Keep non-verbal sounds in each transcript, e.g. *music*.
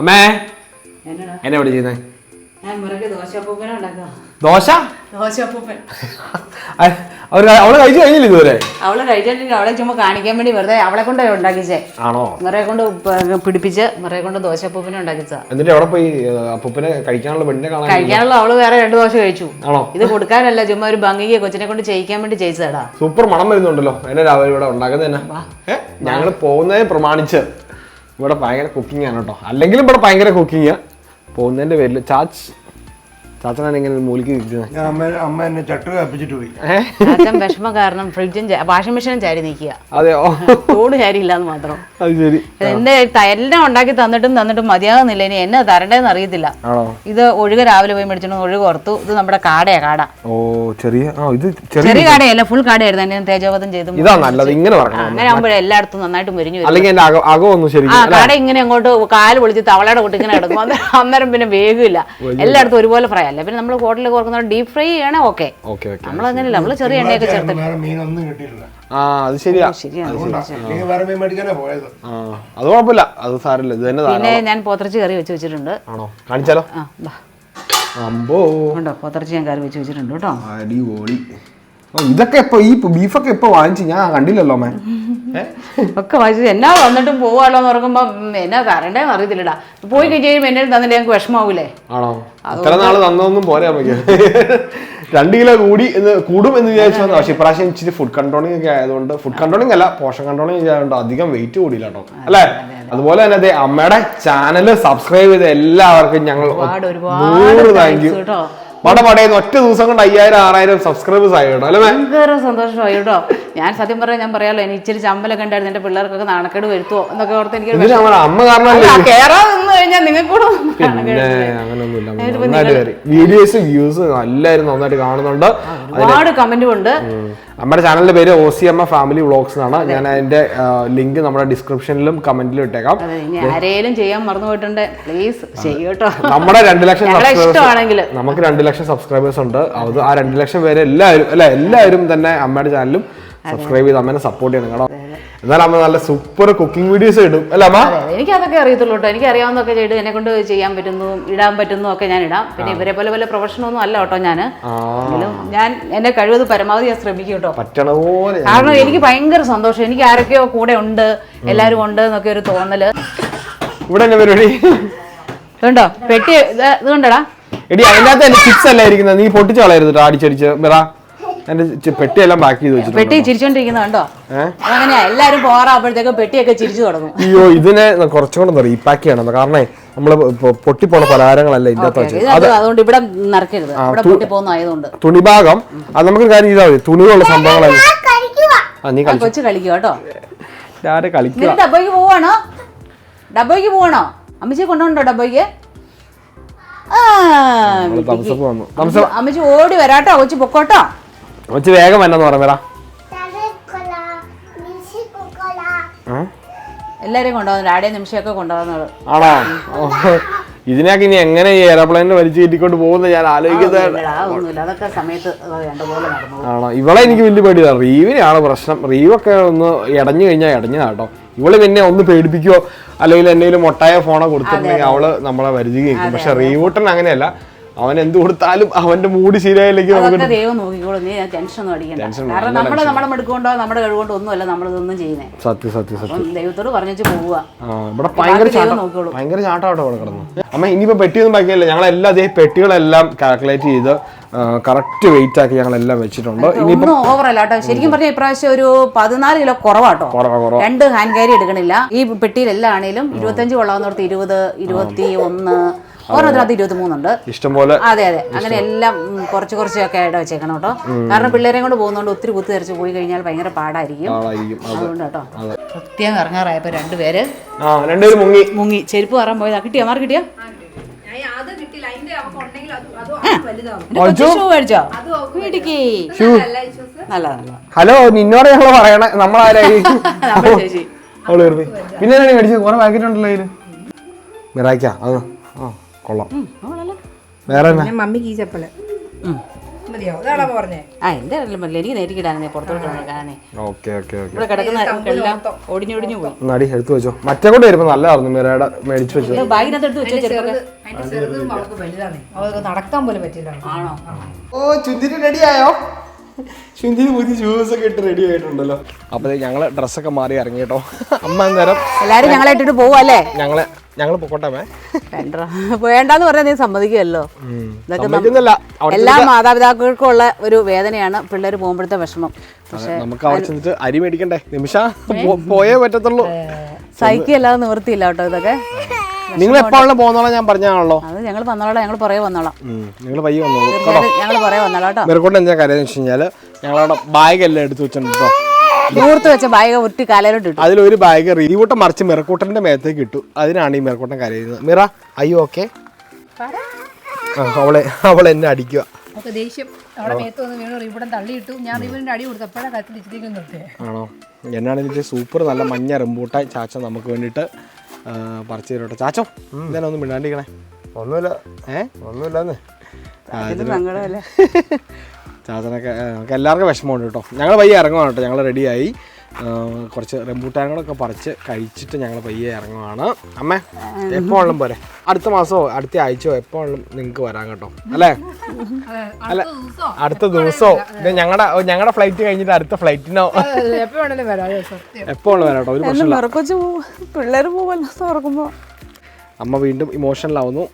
അമ്മേ എന്നെ എവിടെ ചെയ്യുന്നേ? ദോശ? അവൾ കഴിച്ചു കഴിഞ്ഞില്ല ഇതുവരെ? അവൾ കഴിച്ചിട്ടില്ല. അവളെ ചുമ്മാ കാണിക്കാൻ വേണ്ടി വെറുതെ അവളെ കൊണ്ട് ഉണ്ടാക്കിച്ചേ. ആണോ? നിറയെ കൊണ്ട് പിടിപ്പിച്ച് നിറയെ കൊണ്ട് ദോശപ്പൂപ്പനെ ഉണ്ടാക്കിച്ചാ എന്നിട്ട് അവിടെ പോയി? അപ്പൂപ്പിനെ കഴിക്കാനുള്ള പെണ്ണിനെ കാണാൻ കഴിക്കാനുള്ള അവൾ വേറെ രണ്ട് ദോശ കഴിച്ചു. ആണോ? ഇത് കൊടുക്കാനല്ല ചുമ്മാ ഒരു ഭംഗിക്ക് കൊച്ചിനെ കൊണ്ട് ചെയ്യിക്കാൻ വേണ്ടി ചെയ്യിച്ചതാടാ. സൂപ്പർ മണം വരുന്നുണ്ടല്ലോ. എന്നെ രാവിലെ ഇവിടെ ഉണ്ടാക്കുന്നത് തന്നെ. ഏ ഞങ്ങൾ പോകുന്നതിനെ പ്രമാണിച്ച്. ഇവിടെ ഭയങ്കര കുക്കിംഗ് ആണ് കേട്ടോ. അല്ലെങ്കിലും ഇവിടെ ഭയങ്കര കുക്കിംഗ് പോകുന്നതിന്റെ പേരിൽ ചാച്ച് ചാച്ചനാണ് ഇങ്ങനെ മൂലിക്ക് ഇരിക്കുന്നത് അമ്മ അമ്മ എന്നെ ചട്ടു കപ്പിച്ചിട്ട് പോയി. വിഷമം കാരണം ഫ്രിഡ്ജും വാഷിംഗ് മെഷീനും ചാരി നിൽക്കുക. അതെയോ? തോട് ചാരിയില്ലാന്ന് മാത്രം. എന്റെ എല്ലാം ഉണ്ടാക്കി തന്നിട്ടും തന്നിട്ടും മതിയാകുന്നില്ല ഇനി എന്നെ തരണ്ടേന്ന് അറിയത്തില്ല. ഇത് ഒഴുക രാവിലെ പോയി വന്ന് ഒഴുക ഓർത്തു ഇത് നമ്മുടെ കാടയാ കാട. ഓ ചെറിയ ആ ഇത് ചെറിയ കാടയല്ല ഫുൾ കാടയായിരുന്നു. എന്നെ തേജോവധം ചെയ്തു ഇതാ നല്ലത് ഇങ്ങനെ ആ, പറയണം അങ്ങനെ ആകുമ്പോഴേ എല്ലായിടത്തും നന്നായിട്ട് മുരിഞ്ഞു അല്ലെങ്കിൽ കാട ഇങ്ങനെ അങ്ങോട്ട് കാൽ പൊളിച്ച് തവളയുടെ കൂട്ടി ഇങ്ങനെ കിടക്കും അന്നേരം പിന്നെ വേഗമില്ല. എല്ലായിടത്തും ഒരുപോലെ ഫ്രൈ അല്ല? പിന്നെ നമ്മൾ ഹോട്ടലിൽ ഓർക്കുന്ന ഡീപ് ഫ്രൈ ചെയ്യണേ ഓക്കെ നമ്മൾ അങ്ങനെയല്ല നമ്മൾ ചെറിയ എണ്ണയൊക്കെ ചേർത്ത് വേറെ മീനൊന്നും കിട്ടിയിട്ടില്ല. ആ അത് ശരിയാ. ശരിയാണ് അത് കുഴപ്പമില്ല. അത് സാരമില്ല. ഇത് തന്നെ പിന്നെ ഞാൻ പോത്തിറച്ചി കറി വെച്ച് വെച്ചിട്ടുണ്ട്. ആണോ? കാണിച്ചാലോ? ആ ബാ അമ്പോ. ഉണ്ടോ? പോത്തിറച്ചി ഞാൻ കറി വെച്ച് വെച്ചിട്ടുണ്ട് കേട്ടോ. അടിപൊളി. ഓ, ഇതൊക്കെ ഇപ്പൊ ഈ ബീഫൊക്കെ ഇപ്പൊ വാങ്ങിച്ചു? ഞാൻ കണ്ടില്ലല്ലോ മേ *laughs* ഒക്കെ വായിച്ചത് എന്നാ വന്നിട്ടും പോവാണല്ലോ എന്ന് ഉം, എന്നാ തരണ്ടേന്ന് അറിയത്തില്ലടാ. പോയി കഴിഞ്ഞാൽ എന്നെ തന്നില്ല? ഞങ്ങൾക്ക് വിഷമാവൂലേ ആണോ? ഇത്ര നാൾ തന്നൊന്നും പോരാ നമുക്ക് *laughs* രണ്ട് കിലോ കൂടി എന്ന് കൂടും എന്ന് വിചാരിച്ചു വന്നു. പക്ഷേ ഇപ്രാവശ്യം ഇച്ചിരി ഫുഡ് കൺട്രോളിംഗ് ഒക്കെ ആയതുകൊണ്ട് ഫുഡ് കൺട്രോളിംഗ് അല്ല പോഷൻ കൺട്രോളിംഗ് ഒക്കെ ആയതുകൊണ്ട് അധികം വെയിറ്റ് കൂടിയില്ല കേട്ടോ. അല്ലേ? അതുപോലെ തന്നെ അതെ അമ്മയുടെ ചാനൽ സബ്സ്ക്രൈബ് ചെയ്ത എല്ലാവർക്കും ഞങ്ങൾ നൂറ് താങ്ക് യു കേട്ടോ. പടയുന്ന ഒറ്റ ദിവസം കൊണ്ട് അയ്യായിരം ആറായിരം സബ്സ്ക്രൈബേഴ്സ് ആയി കേട്ടോ അല്ലേ സന്തോഷമായി കേട്ടോ. ഞാൻ സത്യം പറയാൻ ഞാൻ പറയാലോ എനിക്ക് ഇച്ചിരി ചമ്പലൊക്കെ ഉണ്ടായിരുന്നു എന്റെ പിള്ളേർക്കൊക്കെ നാണക്കേട് വരുത്തുവോ എന്നൊക്കെ ഓർത്ത് എനിക്ക് അമ്മ കാരണം നിന്ന് കഴിഞ്ഞാൽ വീഡിയോസ് വ്യൂസ് നന്നായിട്ട് കാണുന്നുണ്ട്. ഒരുപാട് കമന്റും ഉണ്ട്. നമ്മുടെ ചാനലിന്റെ പേര് O C M A family vlogs എന്നാണ് ഞാൻ അതിന്റെ ലിങ്ക് നമ്മുടെ ഡിസ്ക്രിപ്ഷനിലും കമന്റിലും ഇട്ടേക്കാം. ആരെയും ചെയ്യാൻ മറന്നു പോയിട്ടുണ്ട്. പ്ലീസ് ചെയ്യൂട്ടോ നമ്മുടെ രണ്ട് ലക്ഷം നമുക്ക് രണ്ട് ലക്ഷം സബ്സ്ക്രൈബേഴ്സ് ഉണ്ട്. അത് ആ രണ്ട് ലക്ഷം പേര് എല്ലാവരും അല്ലെ എല്ലാവരും തന്നെ അമ്മയുടെ ചാനലും സബ്സ്ക്രൈബ് ചെയ്ത് അമ്മേനെ സപ്പോർട്ട് ചെയ്യണം കേട്ടോ. എന്നാലും അമ്മ നല്ല സൂപ്പർ കുക്കിംഗ് വീഡിയോസ് ഇടും. അല്ല അമ്മ? എനിക്ക് അതൊക്കെ അറിയത്തുള്ളൂ കേട്ടോ. എനിക്ക് അറിയാവുന്നതൊക്കെ ചെയ്ത് എന്നെ കൊണ്ട് ചെയ്യാൻ പറ്റുന്നു ഇടാൻ പറ്റുന്നു ഒക്കെ ഞാൻ ഇടാം. പിന്നെ ഇവരെ പോലെ പോലെ പ്രൊഫഷണൽ ഒന്നും അല്ല കേട്ടോ ഞാൻ ഞാൻ എന്നെ കഴിവത് പരമാവധി ഞാൻ ശ്രമിക്കും കേട്ടോ. പറ്റണ പോലെ കാരണം എനിക്ക് ഭയങ്കര സന്തോഷം. എനിക്ക് ആരൊക്കെയോ കൂടെ ഉണ്ട് എല്ലാരും ഉണ്ട് എന്നൊക്കെ ഒരു തോന്നൽ. ഇവിടെ പരിപാടി കണ്ടോ പെട്ടി ഇത് കണ്ടടാ എടി അതിനകത്ത് എന്റെ ചിപ്സ് അല്ലായിരിക്കുന്നത് നീ പൊട്ടിച്ചോളായിരുന്നു കളയരുത് അടിച്ചടിച്ച്. മിറ. എന്റെ പെട്ടിയെല്ലാം ബാക്കി ചെയ്ത് വെച്ചിട്ടുണ്ട് പെട്ടി ചിരിച്ചോണ്ടിരിക്കുന്ന കണ്ടോ? അങ്ങനെയാ എല്ലാരും പോറാകുമ്പോഴത്തേക്ക് പെട്ടിയൊക്കെ ചിരിച്ചു തുടങ്ങും. അയ്യോ ഇതിനെ കുറച്ചുകൊണ്ട് റീപാക്ക് ചെയ്യണം കാരണം നമ്മൾ പൊട്ടിപ്പോണ പലഹാരങ്ങളല്ല ഇതിന്റെ അകത്ത് ഇത് വെച്ചത്. അത് അതുകൊണ്ട് ഇവിടെ ആയതുകൊണ്ട്. തുണിഭാഗം. അത് നമുക്ക് കാര്യം ചെയ്താൽ മതി. തുണികളുള്ള സംഭവങ്ങളല്ല കൊച്ചു കളിക്കും കേട്ടോ. ഡബോയ്ക്ക് ഡബ്ബയ്ക്ക് പോവാണോ? ഡബോയ്ക്ക് പോവാണോ? അമ്മച്ചി വന്നു. അമ്മച്ചി- അമ്മച്ചി ഓടി വരാട്ടോ കൊച്ചു പൊക്കോട്ടോ. വെച്ച് വേഗം വന്നെന്ന് പറഞ്ഞാ എല്ലാരും കൊണ്ടുവന്നു ഡാഡിയെ നിമിഷമൊക്കെ കൊണ്ടുവന്നത് ആണോ. ഇതിനൊക്കെ ഇനി എങ്ങനെ ഈ എയർപ്ലെയിനിൽ വലിച്ചു കയറ്റിക്കൊണ്ട് പോകുന്നത് ഞാൻ ആലോചിക്കുന്നത് ഒന്നുമില്ല. അതൊക്കെ സമയത്ത് അത് വേണ്ട നടന്നു. ആണോ? ഇവളെ എനിക്ക് വലിയ പേടിയാണ് റീവിനാണ് പ്രശ്നം. റീവൊക്കെ ഒന്ന് ഇടഞ്ഞു കഴിഞ്ഞാൽ ഇടഞ്ഞതാട്ടോ ഇവൾ പിന്നെ ഒന്ന് പേടിപ്പിക്കോ അല്ലെങ്കിൽ എന്തെങ്കിലും മൊട്ടായ ഫോണോ കൊടുത്തിട്ടുണ്ടെങ്കിൽ അവൾ നമ്മളെ വരുതി കേൾക്കും. പക്ഷെ റീവൂട്ടൻ അങ്ങനെയല്ല. അവൻ എന്ത് കൊടുത്താലും അവന്റെ മൂഡ് ശരിയായില്ലെങ്കിൽ നമുക്ക് ദൈവം നോക്കിക്കോളും. നീ ടെൻഷൻ ഒന്നും അടിക്കണ്ട. കാരണം നമ്മളെ നമ്മുടെ മെടുക്കൊണ്ടോ? നമ്മുടെ കഴിവുകൊണ്ടോ ഒന്നുമല്ല നമ്മൾ ഇതൊന്നും ചെയ്യുന്നേ. സത്യം സത്യം സത്യം. ദൈവത്തോട് പറഞ്ഞു പോവുക. ഇവിടെ ഭയങ്കര. ഭയങ്കര ചാട്ടാട്ടോ ഇവിടെ കിടന്നു. അമ്മ ഇനിയിപ്പോ പെട്ടിയൊന്നും ബാക്കിയല്ല. ഞങ്ങളെല്ലാം അതേ പെട്ടികളെല്ലാം കാൽക്കുലേറ്റ് ചെയ്ത് കറക്റ്റ് വെയിറ്റ് ആക്കി ഞങ്ങൾ എല്ലാം വെച്ചിട്ടുണ്ട് ഒന്നും ഓവർ അല്ല കേട്ടോ. ശരിക്കും പറഞ്ഞാൽ ഇപ്രാവശ്യം ഒരു പതിനാല് കിലോ കുറവാട്ടോ കുറവാ കുറവാ. രണ്ട് ഹാൻഡ് കാരി എടുക്കണില്ല. ഈ പെട്ടിയിലെല്ലാം ആണെങ്കിലും ഇരുപത്തഞ്ച് കൊള്ളാവുന്നോർത്ത് ഇരുപത് ഇരുപത്തി ഒന്ന് ഒരെണ്ണത്തിനകത്ത് ഇരുപത്തി മൂന്നുണ്ട് ഇഷ്ടംപോലെ അതെ അതെ. അങ്ങനെ എല്ലാം കുറച്ച് കുറച്ചൊക്കെ ആയിട്ട് വെച്ചേക്കണം കേട്ടോ. കാരണം പിള്ളേരെ കൊണ്ട് പോകുന്നതുകൊണ്ട് ഒത്തിരി കുത്തി തെറിച്ച് പോയി കഴിഞ്ഞാൽ ഭയങ്കര പാടായിരിക്കും. ആളായിരിക്കും അതുകൊണ്ട് കേട്ടോ. കൃത്യം ഇറങ്ങാറായപ്പോ രണ്ടുപേര്. മുങ്ങി. മുങ്ങി. ചെരുപ്പ് പറയാൻ പോയതാ. കിട്ടിയോ? മാർ കിട്ടിയോ? ഹലോ നിന്നോട് ഞങ്ങൾ പറയണേ. നമ്മളാരായി? *laughs* അവൾ പിന്നെ മേടിച്ചു മേടിച്ചത്? കുറെ പാക്കറ്റ് ഉണ്ടല്ലോ അതിന് മിറായിക്ക അത് ആ. കൊള്ളാം. വേറെ മമ്മിക്ക് ഈ ചപ്പൽ ആ എന്റെ എനിക്ക് പുറത്തോട്ട് കിടക്കാനേ ഓക്കെ ഓക്കെ ഓക്കെ. ഇവിടെ കിടക്കുന്ന ഒടിഞ്ഞൊടിഞ്ഞു പോയി. നടി എടുത്തു വെച്ചോ. മറ്റേ കൂടെ വരുമ്പോ നല്ലതായിരുന്നു. മീരയുടെ മേടിച്ചു വെച്ചത്. ഇത് ബാഗിനകത്ത് എടുത്ത് വെച്ചോ ചെറുതും നടക്കാൻ പോലും പറ്റില്ല ആണോ? ഓ ചുന്തിരി റെഡിയായോ ചുന്തിരി പുതിയ ഷൂസ് ഒക്കെ ഇട്ട് റെഡി ആയിട്ടുണ്ടല്ലോ. അപ്പൊ ഞങ്ങൾ ഡ്രസ്സൊക്കെ മാറി ഇറങ്ങി കേട്ടോ അമ്മ അന്നേരം എല്ലാരും ഞങ്ങളെ ഇട്ടിട്ട് പോവല്ലേ ഞങ്ങളെ ഞങ്ങൾ പൊക്കോട്ടമേ വേണ്ട. വേണ്ടാന്ന് പറഞ്ഞാൽ നീ സമ്മതിക്കുമല്ലോ. എല്ലാ മാതാപിതാക്കൾക്കും ഉള്ള ഒരു വേദനയാണ് പിള്ളേർ പോകുമ്പോഴത്തെ വിഷമം. പക്ഷെ നമുക്ക് അവിടെ ചെന്നിട്ട് അരി മേടിക്കണ്ടേ? നിമിഷ പോയേ പറ്റത്തുള്ളൂ. സൈക്കിൾ അല്ലാതെ നിവൃത്തിയില്ല കേട്ടോ ഇതൊക്കെ. നിങ്ങൾ എപ്പോഴും പോകുന്നോളാം ഞാൻ പറഞ്ഞാണല്ലോ അത് ഞങ്ങൾ വന്നോളാം ഞങ്ങൾ പുറകെ വന്നോളാം. നിങ്ങൾ പയ്യെ വന്നോളൂ. കേട്ടോ. ഞങ്ങൾ പുറകെ വന്നോളാം കേട്ടോ. മെറുകൊണ്ട് എന്താ കാര്യം വെച്ച് കഴിഞ്ഞാൽ ഞങ്ങളവിടെ ബാഗ് എല്ലാം എടുത്തു വെച്ചിട്ടുണ്ട് കേട്ടോ ദൂരത്ത് വെച്ച ബാഗ് ഉരുട്ടി കാലയിലോട്ട് ഇട്ടു. അതിലൊരു ബാഗ് റീവൂട്ടം മറിച്ച് മിറക്കൂട്ടന്റെ മേത്തേക്ക് ഇട്ടു. അതിനാണ് ഈ മിറക്കൂട്ടൻ കരയുന്നത്. മിറ അയ്യോ ഓക്കെ അവളെ അവൾ എന്നെ അടിക്കുക. അവൾക്ക് ദേഷ്യം. അവളെ മേത്ത് വന്ന് വീണു ഇവിടെ തള്ളിയിട്ടു. ഞാൻ ഇവന്റെ അടി കൊടുത്തപ്പോഴാണ് കത്തി ഇച്ചിരിക്കും നിർത്തിയത് ആണോ? എന്നാണെങ്കിൽ സൂപ്പർ നല്ല മഞ്ഞ റംബൂട്ടാൻ ചാച്ച നമുക്ക് വേണ്ടിയിട്ട് പറിച്ചു തരോട്ടെ. ചാച്ചോ എന്തായാലും ഒന്ന് മിണ്ടാണ്ടിരിക്കണേ? ഒന്നുമില്ല. ഏ? ഒന്നുമില്ലാന്ന്. *laughs* ചാച്ചനൊക്കെ നമുക്ക് എല്ലാവർക്കും വിഷമമുണ്ട് കേട്ടോ. ഞങ്ങൾ വയ്യ ഇറങ്ങുവാണ് കേട്ടോ. ഞങ്ങൾ റെഡിയായി കുറച്ച് റംബൂട്ടാനുകളൊക്കെ പറിച്ച് കഴിച്ചിട്ട് ഞങ്ങൾ പയ്യെ ഇറങ്ങുവാണ്. അമ്മേ എപ്പോഴും ഉള്ളും പോരെ? അടുത്ത മാസമോ അടുത്ത ആഴ്ചയോ എപ്പോഴും ഉള്ളും നിങ്ങൾക്ക് വരാൻ കേട്ടോ? അല്ലേ? അല്ല അടുത്ത ദിവസമോ ഇത് ഞങ്ങളുടെ ഞങ്ങളുടെ ഫ്ലൈറ്റ് കഴിഞ്ഞിട്ട് അടുത്ത ഫ്ലൈറ്റിനോ എപ്പോഴും വരാം കേട്ടോ? ഒരു പ്രശ്നമില്ല. അമ്മ വീണ്ടും ഇമോഷണൽ ആവുന്നു.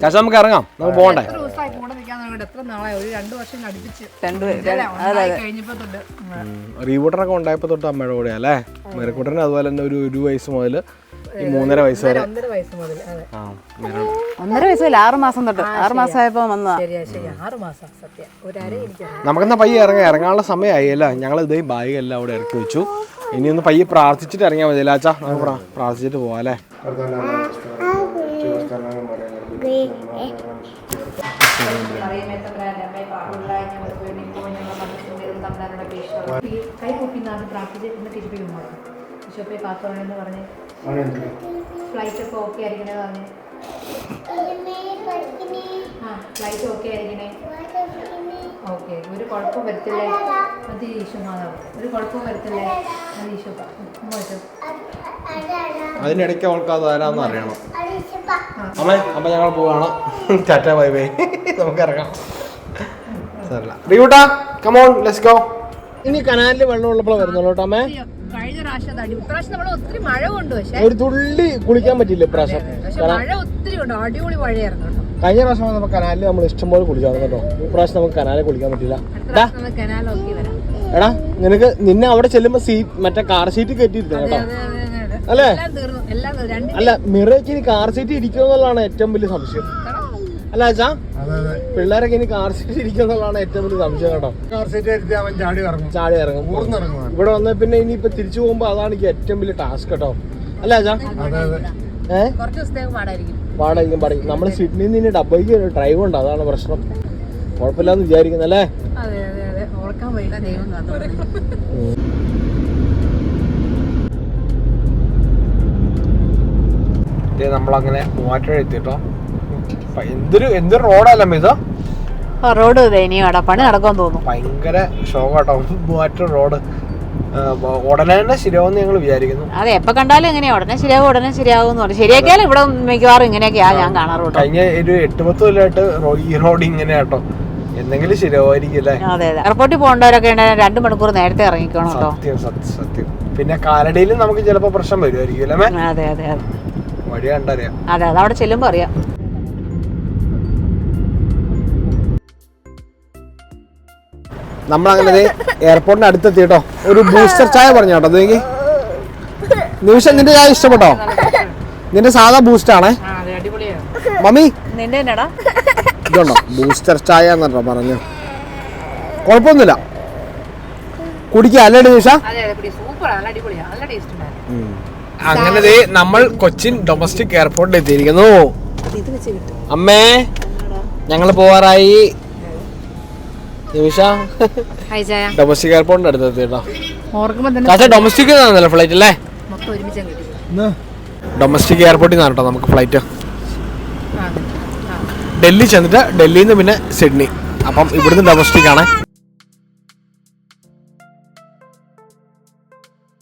ചാച്ച നമുക്ക് ഇറങ്ങാം. നമുക്ക് പോകണ്ടേ? എത്ര നാളായി? ഒരു രണ്ട് വർഷം അടുപ്പിച്ച് കഴിഞ്ഞപ്പോ തൊട്ട്. റീവൂട്ടറൊക്കെ ഉണ്ടായപ്പോൾ തൊട്ട് അമ്മയുടെ കൂടെ അല്ലേ മെരക്കൂട്ടന് അതുപോലെ തന്നെ ഒരു ഒരു വയസ്സ് മുതൽ ഈ മൂന്നര വയസ്സ് വരെ. ഒന്നര വയസ്സ് മുതൽ ഒന്നര വയസ്സില്ല ആറ് മാസം തൊട്ട് ആറ് മാസമായപ്പോ വന്നതാ. ആറ് മാസം സത്യം. നമുക്കെന്നാ പയ്യെ ഇറങ്ങി ഇറങ്ങാനുള്ള സമയമായി അല്ല? ഞങ്ങൾ ഇതേ ബാഗ് എല്ലാം അവിടെ ഇറക്കി വെച്ചു. ഇനി ഒന്ന് പയ്യെ പ്രാർത്ഥിച്ചിട്ട് ഇറങ്ങിയാൽ മതി നമുക്ക് പ്രാ- പ്രാർത്ഥിച്ചിട്ട് പോവാം അല്ലേ? കൈകൂപ്പി നാട് പ്രാർത്ഥിച്ച് ഇന്ന് തിരുപ്പി പോകണം ബിഷപ്പെ കാത്തോണെന്ന് പറഞ്ഞ് ഫ്ലൈറ്റ് ഒക്കെ ഓക്കെ ആയിരിക്കണേ പറഞ്ഞ്. ആ ഫ്ലൈറ്റ് ഓക്കെ ആയിരിക്കണേ. ഓക്കെ ഒരു കുഴപ്പം വരത്തില്ലേ. ഒരു കുഴപ്പം വരത്തില്ലേ. ഈശോ അതിനിടയ്ക്ക് അവൾക്ക് അത് ആരാന്ന് അറിയണം. അമ്മ അപ്പൊ ഞങ്ങൾ പോവാണ്. Tata bye bye. നമുക്ക് ഇറങ്ങാം. കമോൺ ലെറ്റ്സ് ഗോ ഇനി കനാലിൽ വെള്ളം ഉള്ളപ്പോൾ വരുന്നുള്ളൂ കേട്ടോ കഴിഞ്ഞ പ്രാവശ്യം ഇപ്രാവശ്യം നമ്മൾ ഒത്തിരി മഴ കൊണ്ട് പക്ഷേ. ഒരു തുള്ളി കുളിക്കാൻ പറ്റില്ല ഇപ്രാവശ്യം. മഴ ഒത്തിരി ഉണ്ട് അടിപൊളി മഴയായിരുന്നു കഴിഞ്ഞ പ്രാവശ്യം നമുക്ക് കനാലിൽ നമ്മൾ ഇഷ്ടംപോലെ കുളിച്ചാണ് കേട്ടോ. ഈ പ്രാവശ്യം നമുക്ക് കനാലിൽ കുളിക്കാൻ പറ്റില്ല നമ്മൾ എടാ നിനക്ക് നിന്നെ അവിടെ ചെല്ലുമ്പോ സീറ്റ് മറ്റേ കാർ സീറ്റ് കെട്ടിയിരുന്നു കേട്ടോ. അല്ലേ? എല്ലാം തീർന്നു എല്ലാം രണ്ട് അല്ല മിറയ്ക്ക് ഇനി കാർ സീറ്റ് ഇരിക്കുമെന്നുള്ളതാണ് ഏറ്റവും വലിയ സംശയം. അല്ല അച്ഛാ പിള്ളേരൊക്കെ ഇനി കാർ സീറ്റ് ഇരിക്കുന്നുള്ളതാണ് ഏറ്റവും വലിയ സംശയം കേട്ടോ. കാർ സീറ്റ് എടുത്ത് അവൻ ചാടി ഇറങ്ങും. ചാടി ഇറങ്ങും. ഇവിടെ വന്ന പിന്നെ ഇനി ഇപ്പൊ തിരിച്ചു പോകുമ്പോ അതാണ് എനിക്ക് ഏറ്റവും വലിയ ടാസ്ക് കേട്ടോ. അല്ല അച്ഛാ ഏഹ് പാടായിരിക്കും. പാടായിരിക്കും നമ്മൾ നമ്മൾ സിഡ്നിയിൽ നിന്ന് ഡബൈക്ക് ഡ്രൈവ് ഉണ്ട് അതാണ് പ്രശ്നം. കുഴപ്പമില്ലാന്ന് വിചാരിക്കുന്നല്ലേ അതെ അതെ അതെ. ഓർക്കാൻ വയ്യ ദൈവം കാത്തോളെ നമ്മളങ്ങനെ മൂവാറ്റുപുഴ എത്തിട്ടോ. എന്തൊരു എന്തൊരു റോഡല്ല ഇത്? റോഡ് ദയനീയമാടാ പണി നടക്കുമെന്ന് തോന്നുന്നു ഭയങ്കര ഷോക്കാട്ടോ മൂവാറ്റുപുഴ റോഡ് ഉടനെ തന്നെ ശരിയാവുമെന്ന് ഞങ്ങൾ വിചാരിക്കുന്നു. അതെ എപ്പോ കണ്ടാലും എങ്ങനെയാ? ഉടനെ ശരിയാവും ഉടനെ ശരിയാവും എന്ന് പറഞ്ഞു ശരിയാക്കിയാലും ഇവിടെ മിക്കവാറും ഇങ്ങനെയൊക്കെയാ ഞാൻ കാണാറുള്ളൂ. കഴിഞ്ഞ ഒരു എട്ട് പത്ത് കൊല്ലമായിട്ട് ഈ റോഡ് ഇങ്ങനെ കേട്ടോ എന്തെങ്കിലും ശരിയാവായിരിക്കും അല്ലേ? അതെ അതെ. എയർപോർട്ടിൽ പോകേണ്ടവരൊക്കെ ഉണ്ടെങ്കിൽ രണ്ട് മണിക്കൂർ നേരത്തെ ഇറങ്ങിക്കണം കേട്ടോ. സത്യം സത്യം സത്യം. പിന്നെ കാലടിയിലും നമുക്ക് ചിലപ്പോൾ പ്രശ്നം വരുമായിരിക്കും അല്ലേ അതെ അതെ അതെ. വഴി കണ്ടറിയാം. അതെ അത് അവിടെ ചെല്ലുമ്പോ അറിയാം. നമ്മളങ്ങനെ ദേ എയർപോർട്ടിന്റെ അടുത്തെത്തി കേട്ടോ ഒരു ബൂസ്റ്റർ ചായ പറഞ്ഞു കേട്ടോ അതെങ്കിൽ നിമിഷം നിന്റെ ചായ ഇഷ്ടപ്പെട്ടോ? നിന്റെ സാധാ ബൂസ്റ്റ് ആണേ. മമ്മി. ഇതുണ്ടോ? ബൂസ്റ്റർ ചായ എന്നോ പറഞ്ഞു കുഴപ്പമൊന്നുമില്ല. കുടിക്കുക അല്ലേ നിമിഷ? അങ്ങനെ ദേ നമ്മൾ കൊച്ചിൻ ഡൊമസ്റ്റിക് എയർപോർട്ടിൽ എത്തിയിരിക്കുന്നു. അമ്മേ ഞങ്ങൾ പോവാറായി. നിമിഷ. ഹായ് ഡൊമസ്റ്റിക് എയർപോർട്ടിന്റെ അടുത്ത് കാച്ച ഡൊമസ്റ്റിക് ആണല്ലോ ഫ്ലൈറ്റ് അല്ലേ? ഡൊമസ്റ്റിക് എയർപോർട്ടിൽ നിന്നാണ് കേട്ടോ നമുക്ക് ഫ്ലൈറ്റ് ഡൽഹി ചെന്നിട്ട് ഡൽഹിയിൽ നിന്ന് പിന്നെ സിഡ്നി. അപ്പം ഇവിടുന്ന് ഡൊമസ്റ്റിക് ആണ്.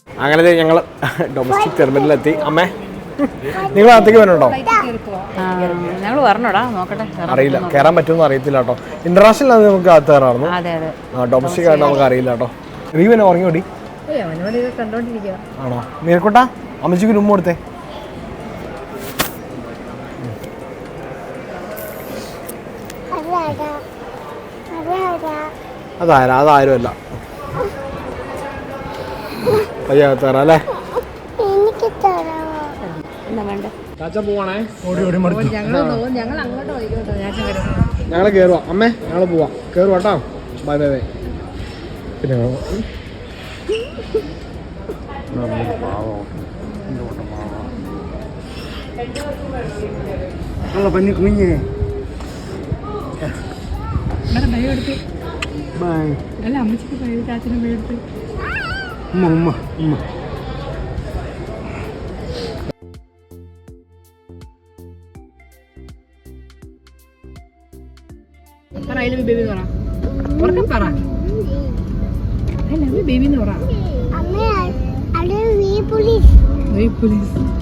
അങ്ങനെ ഞങ്ങൾ ഡൊമസ്റ്റിക് ടെർമിനലിലെത്തി അമ്മേ നിങ്ങൾ അകത്തേക്ക് വരണോ ഞങ്ങൾ പറഞ്ഞോടാ നോക്കട്ടെ. അറിയില്ല കയറാൻ പറ്റുമെന്ന് അറിയത്തില്ല കേട്ടോ. ഇന്റർനാഷണൽ ആണ് നമുക്ക് അകത്ത് കയറാറുന്നു അതെ അതെ. ഡൊമസ്റ്റിക് ആയിട്ട് നമുക്ക് അറിയില്ല കേട്ടോ. റീവനെ ഉറങ്ങിയോടി? ആണോ? മീർക്കോട്ട അമ്മച്ചിക്ക് രൂം കൊടുത്തേ. അതാരാ അതാരും അല്ല പയ്യ കയറാം അല്ലേ? ഞാൻ വരുന്നത് ഞങ്ങൾ കേറുവാ. അമ്മേ ഞങ്ങൾ പോവാം. കേറുവാട്ടോ ബൈ ബൈ ബൈ. പിന്നെ ഉള്ള പഞ്ഞി കുഞ്ഞേ അല്ല അമ്മച്ചിക്ക് പോയെടുത്ത് ഉമ്മ ഉമ്മ ഉമ്മ. പറ ലവ് ബേബി എന്ന് പറ. ഉറക്കം പറ. അല്ല ബേബി എന്ന് പറ. പോലീസ്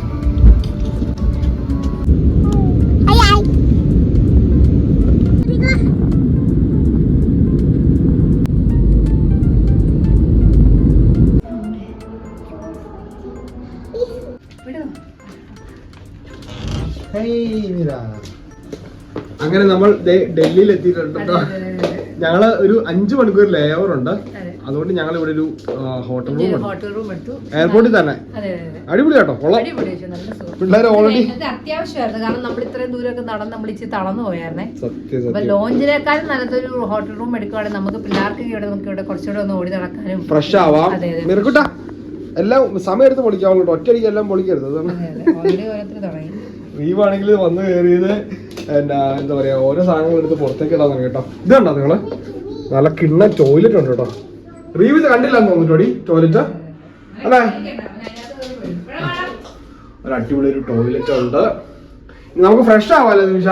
അങ്ങനെ നമ്മൾ ഡൽഹിയിൽ എത്തിയിട്ടുണ്ട് കേട്ടോ ഞങ്ങൾ ഒരു അഞ്ചു മണിക്കൂർ ലേ ഓവർ ഉണ്ട് അതുകൊണ്ട് ഞങ്ങൾ ഇവിടെ ഒരു ഹോട്ടൽ റൂം എടുത്തു. എയർപോർട്ടിൽ തന്നെ. അടിപൊളി കേട്ടോ പിള്ളേർ ഓൾറെഡി അത്യാവശ്യമായിരുന്നു. കാരണം നമ്മൾ ഇത്രയും ദൂരമൊക്കെ നടന്ന് നമ്മൾ ഇച്ചിരി തളർന്നു പോയായിരുന്നേ. അപ്പൊ ലോഞ്ചിനേക്കാളും നല്ലതൊരു ഹോട്ടൽ റൂം എടുക്കുവാണെങ്കിൽ നമുക്ക് പിള്ളേർക്ക് ഇവിടെ നമുക്ക് ഇവിടെ കുറച്ചുകൂടെ ഒന്ന് ഓടി നടക്കാനും ഫ്രഷ് ആവാം. എല്ലാം സമയം എടുത്ത് കേട്ടോ ഒറ്റയടിക്ക് എല്ലാം പൊളിക്കരുത്. ഓൾറെഡി ഓരോരുത്തർ തുടങ്ങി. ലീവാണെങ്കിൽ വന്ന് കയറിയത് എന്നാ എന്താ പറയാ ഓരോ സാധനങ്ങൾ എടുത്ത് പുറത്തേക്ക് ഇടാൻ തുടങ്ങി കേട്ടോ. ഇതുണ്ടോ കണ്ടോ നിങ്ങൾ? നല്ല കിണ്ണ ടോയ്ലറ്റ് ഉണ്ട് കേട്ടോ. റീവ് ഇത് കണ്ടില്ലാന്ന് തോന്നിട്ടോടി ടോയ്ലറ്റ് അല്ലേ ഒരു അടിപൊളി ഒരു ടോയ്ലറ്റ് ഉണ്ട്. നമുക്ക് ഫ്രഷ് ആവാലോ നിമിഷ?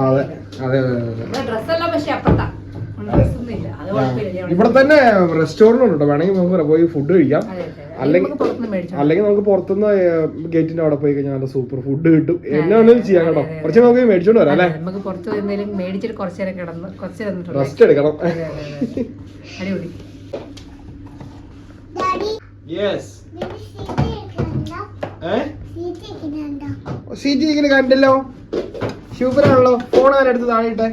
അതെ അതെ. അതെ അതെ ഞാൻ ഇവിടെ തന്നെ റെസ്റ്റോറന്റ് ഉണ്ട് വേണമെങ്കിൽ നമുക്ക് പോയി ഫുഡ് കഴിക്കാം. അല്ലെങ്കിൽ- അല്ലെങ്കിൽ നമുക്ക് പുറത്തുനിന്ന് ഗേറ്റിന്റെ അവിടെ പോയി കഴിഞ്ഞാൽ നല്ല സൂപ്പർ ഫുഡ് കിട്ടും. എന്നെ വേണമെങ്കിലും ചെയ്യാം കേട്ടോ. കുറച്ച് നമുക്ക് മേടിച്ചോണ്ട് വരാം അല്ലേ? നമുക്ക് പുറത്ത് എന്തെങ്കിലും മേടിച്ചിട്ട് കുറച്ച് നേരം കിടന്ന് കുറച്ച് നേരം നിന്നിട്ട് റെസ്റ്റ് എടുക്കണം. അടിപൊളി. യെസ് സീറ്റ് ഇങ്ങനെ കണ്ടല്ലോ. സൂപ്പറാണല്ലോ ഫോൺ ആരെടുത്ത് താഴെ ഇട്ടെ?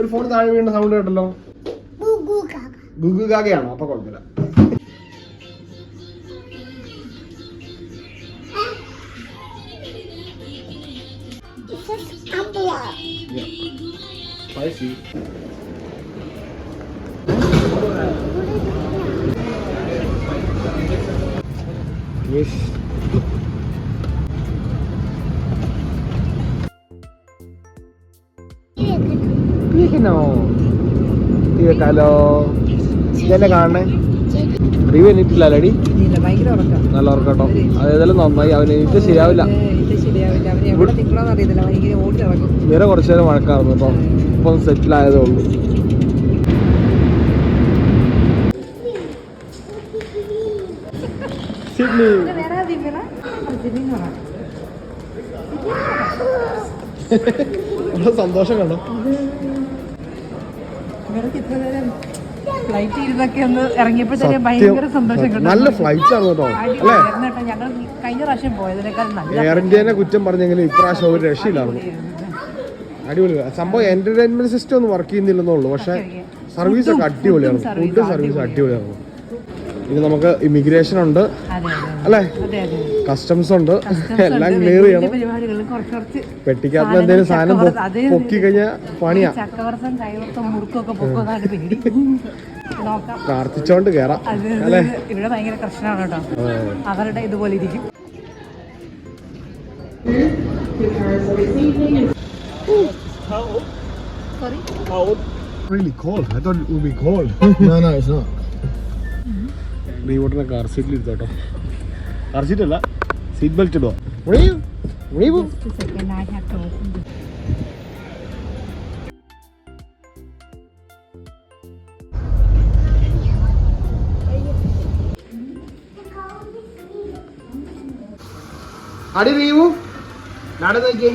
ഒരു ഫോൺ താഴെ വീണ്ട സൗണ്ട് കേട്ടല്ലോ. ググーガググガゲやのパパみたいな。し。കേട്ടാലോ ഇതന്നെ കാണണേ? റിവ്യൂ എണീറ്റില്ല അല്ലടി നല്ല ഉറക്കട്ടോ. അതേതായാലും നന്നായി. അവൻ എണീറ്റ് ശരിയാവില്ല വേറെ കുറച്ചു നേരം വഴക്കായിരുന്നു ഇപ്പം ഇപ്പം സെറ്റിൽ ആയതേ ഉള്ളൂ. സിഡ്നി. നമ്മുടെ *laughs* സന്തോഷം കണ്ടോ? ഇവർക്ക് ഇത്ര നേരം ഫ്ലൈറ്റ് ഇരുന്നൊക്കെ ഒന്ന് ഇറങ്ങിയപ്പോഴത്തേക്കും. ഭയങ്കര സന്തോഷം കേട്ടോ. നല്ല ഫ്ലൈറ്റ്സ് ആണ് കേട്ടോ. അല്ലേ. ഞങ്ങൾ കഴിഞ്ഞ പ്രാവശ്യം പോയതിനേക്കാൾ നല്ല എയർ ഇന്ത്യനെ കുറ്റം പറഞ്ഞെങ്കിലും ഇപ്രാവശ്യം ഒരു രക്ഷയില്ലായിരുന്നു അടിപൊളി. സംഭവം എന്റർടൈൻമെന്റ് സിസ്റ്റം ഒന്നും വർക്ക് ചെയ്യുന്നില്ലെന്നുള്ളൂ പക്ഷെ സർവീസ് ഒക്കെ അടിപൊളിയാണ്. ഫുഡ് സർവീസ് അടിപൊളിയാണ്. ഇനി നമുക്ക് ഇമിഗ്രേഷൻ ഉണ്ട്. അതെ അല്ലേ? അതെ അതെ കസ്റ്റംസ് ഉണ്ട്. എല്ലാം ക്ലിയർ ചെയ്യണം. പരിപാടികൾ കുറച്ച് കുറച്ച് പെട്ടിക്കകത്ത് എന്തെങ്കിലും സാധനം പൊക്കി കഴിഞ്ഞാൽ പണിയാ. പ്രാർത്ഥിച്ചോണ്ട് കേറാം. അല്ലേ? ഇവിടെ ഭയങ്കര പ്രശ്നമാണ് കേട്ടോ. അവരുടെ ഇതുപോലെ ഇരിക്കും. Really cold. I thought it would be cold. *laughs* No, no, it's not. നീ കാർ സീറ്റിൽ ഇരുത്തോട്ടോ കാർ സീറ്റ് അല്ല സീറ്റ് ബെൽറ്റ് ഇടുക അടി റീവു. നടന്നേക്കേ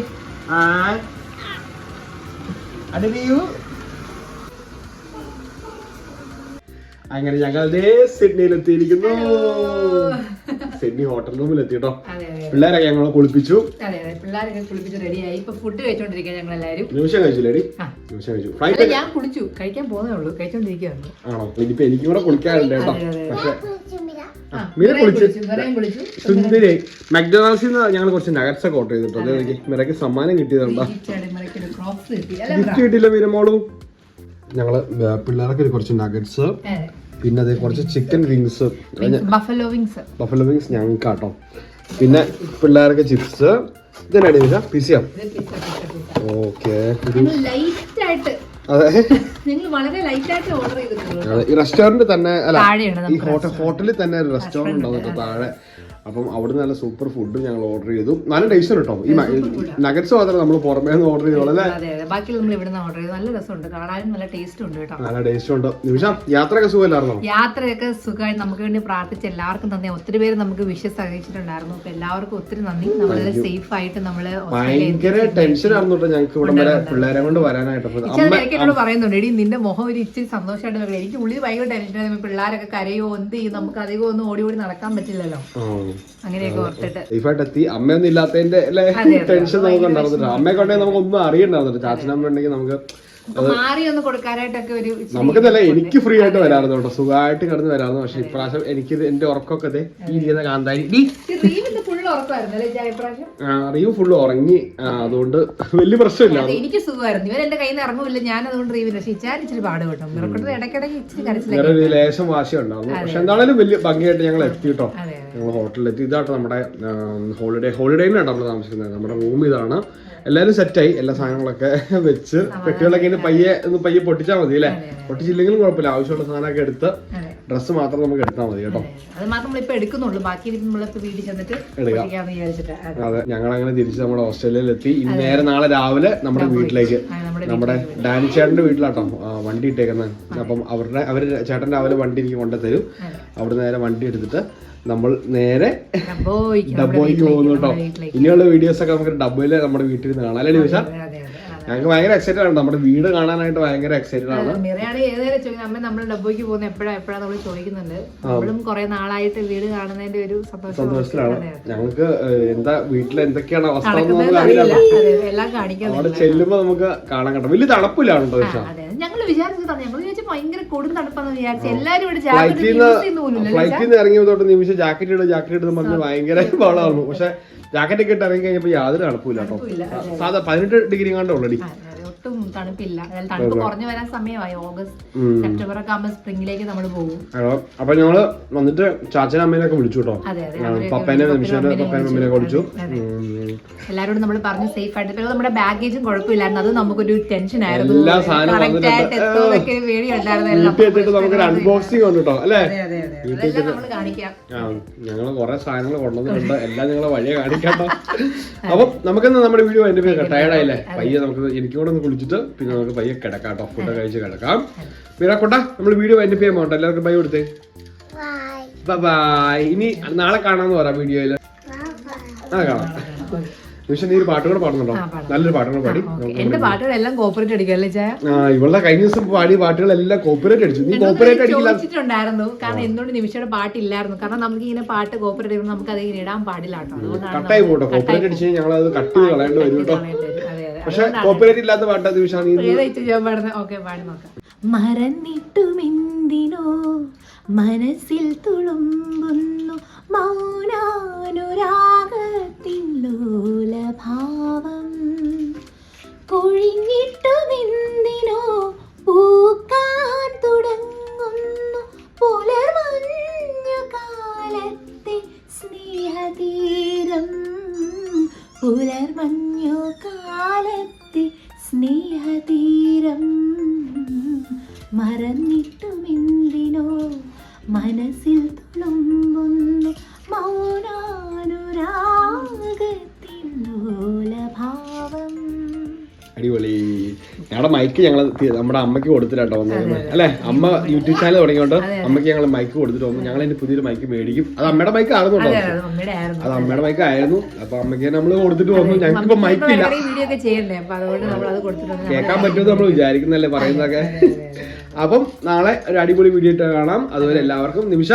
ആ. അടി റീവു. അങ്ങനെ ഞങ്ങൾ ദേ സിഡ്നിയിൽ എത്തിയിരിക്കുന്നു. സിഡ്നി ഹോട്ടൽ റൂമിൽ എത്തി കേട്ടോ അതെ അതെ. പിള്ളേരൊക്കെ ഞങ്ങൾ കുളിപ്പിച്ചു. അതെ അതെ. പിള്ളേരൊക്കെ കുളിപ്പിച്ച് റെഡിയായി ഇപ്പൊ ഫുഡ് കഴിച്ചോണ്ടിരിക്കാൻ ഞങ്ങൾ എല്ലാരും നിമിഷം കഴിച്ചില്ലേടി ആ. നിമിഷം കഴിച്ചു. ഫ്ലൈറ്റ് ഞാൻ കുളിച്ചു കഴിക്കാൻ പോകുന്നേ ഉള്ളൂ. കഴിച്ചോണ്ടിരിക്കുകയായിരുന്നു ആണോ? ഇനിയിപ്പോ എനിക്കും കൂടെ കുളിക്കാറുണ്ട് കേട്ടോ. അതെ, അതെ. പക്ഷെ മീര കുളിച്ച്. സുന്ദരി മക്ഡൊണാൾഡ്സിൽ നിന്ന് ഞങ്ങൾ കുറച്ച് നഗറ്റ്സ് ഒക്കെ ഓർഡർ ചെയ്തിട്ടുണ്ട്. എനിക്ക് മിറയ്ക്ക് സമ്മാനം കിട്ടിയതുണ്ടോ കിട്ടിയിട്ടില്ല ഗിഫ്റ്റ് കിട്ടിയില്ല മീരമോളും. ഞങ്ങൾ പിള്ളേർക്ക് കുറച്ച് നഗറ്റ്സ് പിന്നെ അതേ കുറച്ച് chicken wings buffalo wings buffalo wings ഞങ്ങൾക്ക് കേട്ടോ പിന്നെ പിള്ളേർക്ക് ചിപ്സ് ഇതന്നെ പിസിയ ഓക്കെ ലൈറ്റ് ആയിട്ട് അതെ നിങ്ങൾ വളരെ ലൈറ്റ് ആയിട്ട് ഓർഡർ ചെയ്തിട്ടുള്ളൂ ഈ റെസ്റ്റോറന്റ് തന്നെ അല്ല ഈ ഹോട്ടലിൽ തന്നെ ഒരു റെസ്റ്റോറന്റ് ഉണ്ടാവും താഴെ. അപ്പം അവിടെ നല്ല സൂപ്പർ ഫുഡ് ഞങ്ങൾ ഓർഡർ ചെയ്തു. നല്ല ടേസ്റ്റ് കേട്ടോ ഈ നഗറ്റ്സ് മാത്രമേ നമ്മൾ പുറമേ നിന്ന് ഓർഡർ ചെയ്തോളൂ നല്ല രസമുണ്ട്. കാണാനും നല്ല ടേസ്റ്റ് ഉണ്ട് കേട്ടോ നല്ല ടേസ്റ്റ് ഉണ്ട്. നിമിഷ യാത്രയൊക്കെ സുഖമല്ലായിരുന്നോ? യാത്രയൊക്കെ സുഖമായി. നമുക്ക് വേണ്ടി പ്രാർത്ഥിച്ച എല്ലാവർക്കും നന്ദി. ഒത്തിരി പേര് നമുക്ക് വിഷസ് അറിയിച്ചിട്ടുണ്ടായിരുന്നു അപ്പൊ എല്ലാവർക്കും ഒത്തിരി നന്ദി. നമ്മളെ സേഫ് ആയിട്ട് നമ്മൾ ഭയങ്കര ടെൻഷൻ ആയിരുന്നു കേട്ടോ ഞങ്ങൾക്ക് ഇവിടെ വരെ പിള്ളേരെ കൊണ്ട് വരാനായിട്ട്. എന്നോട് പറയുന്നുണ്ട് എടി നിന്റെ മുഖം ഒരു ഇച്ചിരി സന്തോഷമായിട്ട് എനിക്ക് ഉള്ളിൽ ഭയങ്കര ടെൻഷൻ പിള്ളേരൊക്കെ കരയോ എന്ത് ചെയ്യും? നമുക്ക് അധികം ഒന്നും ഓടി ഓടി നടക്കാൻ പറ്റില്ലല്ലോ. എത്തി അമ്മയൊന്നും ഇല്ലാത്തതിന്റെ അല്ലെ? ടെൻഷൻ നമുക്ക് ഉണ്ടായിരുന്നില്ല അമ്മയെ കൊണ്ടേ നമുക്ക് ഒന്നും അറിയണ്ടായിരുന്നില്ല ചാച്ചനമ്മ ഉണ്ടെങ്കിൽ നമുക്ക് ഇച്ചിരി എനിക്ക് ഫ്രീ ആയിട്ട് വരാറുണ്ട് കേട്ടോ. സുഖമായിട്ട് കിടന്ന് വരാറുണ്ട്. പക്ഷെ ഇപ്രാവശ്യം എനിക്ക് എന്റെ ഉറക്കമൊക്കെ ദേ ഈ ഇരിക്കുന്ന കാന്താരി. റീവ് ഫുള്ള് ഉറങ്ങി. അതുകൊണ്ട് വലിയ പ്രശ്നമില്ല. അതെ, എനിക്ക് സുഖമായിരുന്നു. ഇവർ എന്റെ കയ്യിൽ നിന്ന് ഇറങ്ങുമില്ല. ഞാൻ അതുകൊണ്ട് റീവിന് പക്ഷെ ഇച്ചിരി പാട് കേട്ടോ. മിറക്കൊണ്ടത് ഇടയ്ക്കിടയ്ക്ക് ഇച്ചിരി ലേശം വാശി ഉണ്ടായിരുന്നു പക്ഷെ എന്താണേലും വലിയ ഭംഗിയായിട്ട് ഞങ്ങൾ എത്തി കേട്ടോ. അതെ. ഞങ്ങൾ ഹോട്ടലിൽ എത്തി. ഇതാട്ടോ നമ്മുടെ ഹോളിഡേ ഹോളിഡേയിലാണ് നമ്മൾ താമസിക്കുന്നത്. നമ്മുടെ റൂം ഇതാണ്. എല്ലാവരും സെറ്റായി എല്ലാ സാധനങ്ങളൊക്കെ *laughs* വെച്ച് പെട്ടികളൊക്കെ ഇനി പയ്യെ ഒന്ന് പയ്യെ പൊട്ടിച്ചാൽ മതി അല്ലേ? പൊട്ടിച്ചില്ലെങ്കിലും കുഴപ്പമില്ല. ആവശ്യമുള്ള സാധനമൊക്കെ എടുത്ത്. ഡ്രസ്സ് മാത്രം നമുക്ക് എടുത്താൽ മതി കേട്ടോ. അത്. മാത്രം നമ്മളിപ്പോ എടുക്കുന്നുള്ളൂ. ബാക്കി വീട്ടിൽ ചെന്നിട്ട് അതെ. ഞങ്ങൾ അങ്ങനെ തിരിച്ച് നമ്മുടെ ഓസ്ട്രേലിയയിൽ എത്തി. ഇനി നേരെ നാളെ രാവിലെ നമ്മുടെ വീട്ടിലേക്ക്. നമ്മുടെ നമ്മുടെ ഡാനി ചേട്ടന്റെ വീട്ടിലാട്ടോ. വണ്ടി ഇട്ടേക്കുന്നത് അപ്പം അവരുടെ അവർ ചേട്ടൻ രാവിലെ വണ്ടി എനിക്ക് കൊണ്ടുതരും. അവിടെ നേരെ വണ്ടി എടുത്തിട്ട് നമ്മൾ നേരെ ഡബോയ്ക്ക് പോകുന്നു കേട്ടോ. ഇനിയുള്ള വീഡിയോസ് ഒക്കെ നമുക്ക് ഡബോയിൽ നമ്മുടെ വീട്ടിൽ നിന്ന് കാണാം. അല്ലേ നിമിഷ. ഞങ്ങൾക്ക് ഭയങ്കര എക്സൈറ്റഡ് ആണ്. നമ്മുടെ വീട് കാണാനായിട്ട് ഭയങ്കര എക്സൈറ്റഡ് ആണ്. അമ്മ നമ്മൾ പോകുന്ന എപ്പോഴാ എപ്പോഴാ നമ്മൾ ചോദിക്കുന്നുണ്ട്. നമ്മളും കുറെ നാളായിട്ട് വീട് കാണുന്നതിന്റെ ഒരു സന്തോഷം സന്തോഷത്തിലാണ്. ഞങ്ങൾക്ക് എന്താ വീട്ടിൽ എന്തൊക്കെയാണ് അവസ്ഥ എല്ലാം കാണിക്കാം അവിടെ ചെല്ലുമ്പോ നമുക്ക് കാണാൻ കേട്ടോ വലിയ തണുപ്പില്ലാണോ ഞങ്ങൾ വിചാരിച്ചതാണ് ഞങ്ങൾ വിചാരിച്ചു ഭയങ്കര കൊടും തണുപ്പാന്ന് വിചാരിച്ചു എല്ലാരും ഇവിടെ ജാക്കറ്റ് ഫ്ലൈറ്റിൽ നിന്ന് ഫ്ലൈറ്റിൽ നിന്ന് ഇറങ്ങിയ തൊട്ട് നിമിഷം ജാക്കറ്റ് ഇടുക ജാക്കറ്റ് ഇടുന്ന പറഞ്ഞ് ഭയങ്കര വളർന്നു പക്ഷെ ജാക്കറ്റ് ഒക്കെ ഇട്ട് ഇറങ്ങി കഴിഞ്ഞപ്പോ യാതൊരു തണുപ്പില്ല കേട്ടോ സാധാ പതിനെട്ട് ഡിഗ്രി കണ്ടോ ഉള്ളടി ഒട്ടും തണുപ്പില്ല. അതായത് തണുപ്പ് കുറഞ്ഞു വരാൻ സമയമായി. ഓഗസ്റ്റ് സെപ്റ്റംബർ ഒക്കെ ആകുമ്പോൾ സ്പ്രിംഗിലേക്ക് നമ്മൾ പോകും. അപ്പൊ ഞങ്ങൾ വന്നിട്ട് ചാച്ചനും അമ്മേനൊക്കെ വിളിച്ചു കേട്ടോ. പപ്പേനെ പപ്പേനെ വിളിച്ചു. എല്ലാരോടും നമ്മൾ പറഞ്ഞു സേഫ് ആയിട്ട്. പിന്നെ നമ്മുടെ ബാഗേജും കുഴപ്പമില്ലായിരുന്നു. അത് നമുക്കൊരു ടെൻഷൻ ആയിരുന്നു. എല്ലാ നമുക്കൊരു അൺബോക്സിങ് ഉണ്ട് കേട്ടോ അല്ലേ? ഞങ്ങൾ കുറെ സാധനങ്ങൾ കൊണ്ടുവന്നിട്ടുണ്ട്. *laughs* എല്ലാം ഞങ്ങളെ വഴിയെ കാണിക്കാം അപ്പൊ നമുക്ക് നമ്മുടെ വീഡിയോ അതിന്റെ ടയർഡായില്ലേ പയ്യെ നമുക്ക് എനിക്കും കൂടെ ഒന്ന് കുളിച്ചിട്ട് പിന്നെ നമുക്ക് പയ്യെ കിടക്കാം കേട്ടോ ഫുഡ് കഴിച്ച് കിടക്കാം. മീരാക്കോട്ട നമ്മൾ വീഡിയോ വൈൻഡപ്പ് ചെയ്യാൻ പോകട്ടെ എല്ലാവർക്കും ബൈ കൊടുത്തേ. ബൈ ഇനി നാളെ കാണാന്ന് പറയാം വീഡിയോയിൽ. ആ കാണാം. നിമിഷം നീ ഒരു പാട്ട് കൂടെ പാടുന്നുണ്ടോ? നല്ലൊരു പാട്ട് കൂടെ പാടി. എന്റെ പാട്ടുകളെല്ലാം കോപ്പറേറ്റ് അടിക്കല്ലേ ചായ? ആ ഇവളുടെ കഴിഞ്ഞ ദിവസം പാടിയ പാട്ടുകളെല്ലാം കോപ്പറേറ്റ് അടിച്ചു. നീ കോപ്പറേറ്റ് അടിക്കില്ല. ചോദിച്ചിട്ടുണ്ടായിരുന്നു. കാരണം എന്തുകൊണ്ട് നിമിഷയുടെ പാട്ടില്ലായിരുന്നു? കാരണം നമുക്ക് ഇങ്ങനെ പാട്ട് കോപ്പറേറ്റ് നമുക്ക് അത് ഇങ്ങനെ ഇടാൻ പാടില്ല കേട്ടോ. കട്ടായി പോട്ടോ കോപ്പറേറ്റ് അടിച്ച് ഞങ്ങൾ അത് കട്ട് ചെയ്ത് കളയേണ്ടി വരും കേട്ടോ. പക്ഷെ കോപ്പറേറ്റ് ഇല്ലാത്ത പാട്ടാ മറന്നിട്ടുമെന്തിനോ മനസ്സിൽ തുളുമ്പുന്നു മൗനാനുരാഗത്തിൻ ലോലഭാവം. കൊഴിഞ്ഞിട്ടുമെന്തിനോ നമ്മുടെ അമ്മയ്ക്ക് കൊടുത്തിട്ടോ വന്നത്. അല്ലെ? അമ്മ യൂട്യൂബ് ചാനൽ തുടങ്ങിയോണ്ട് അമ്മയ്ക്ക് ഞങ്ങൾ മൈക്ക് കൊടുത്തിട്ട് വന്നു ഞങ്ങൾ അതിന്റെ പുതിയൊരു മൈക്ക് മേടിക്കും. അത് അമ്മയുടെ മൈക്ക് ആയിരുന്നു. അത് അമ്മയുടെ മൈക്ക് ആയിരുന്നു. അപ്പൊ അമ്മയ്ക്ക് നമ്മൾ കൊടുത്തിട്ട് വന്നു. ഞങ്ങൾക്ക് ഇപ്പൊ മൈക്ക് ഇല്ല കേൾക്കാൻ പറ്റുമെന്ന് നമ്മൾ വിചാരിക്കുന്നല്ലേ പറയുന്നതൊക്കെ. അപ്പം നാളെ ഒരു അടിപൊളി വീഡിയോ ഇട്ട് കാണാം. അതുപോലെ എല്ലാവർക്കും നിമിഷ.